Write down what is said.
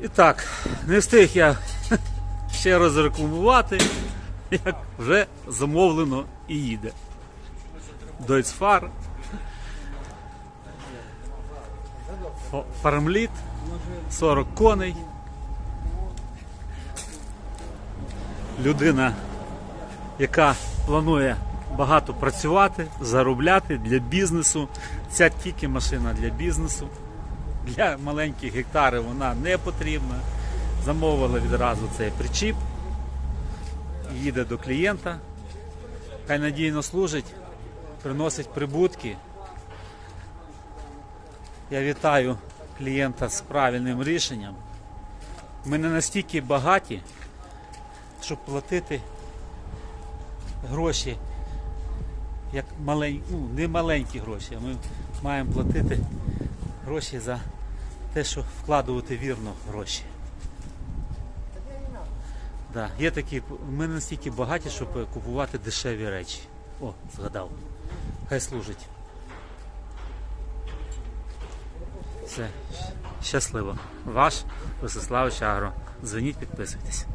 І так, не встиг я ще раз рекламувати, як вже замовлено і їде. Дойцфар. Фармліт, 40 коней. Людина, яка планує багато працювати, заробляти для бізнесу. Ця тільки машина для бізнесу. Для маленьких гектарів вона не потрібна. Замовили відразу цей причіп. Їде до клієнта. Хай надійно служить, приносить прибутки. Я вітаю клієнта з правильним рішенням. Ми не настільки багаті, щоб платити гроші, як малень... ну, не маленькі гроші, а ми маємо платити гроші за те, що вкладувати вірно гроші. Да, є такі, ми настільки багаті, щоб купувати дешеві речі. О, згадав. Хай служить. Все, щасливо. Ваш Висославич Агро. Дзвоніть, підписуйтесь.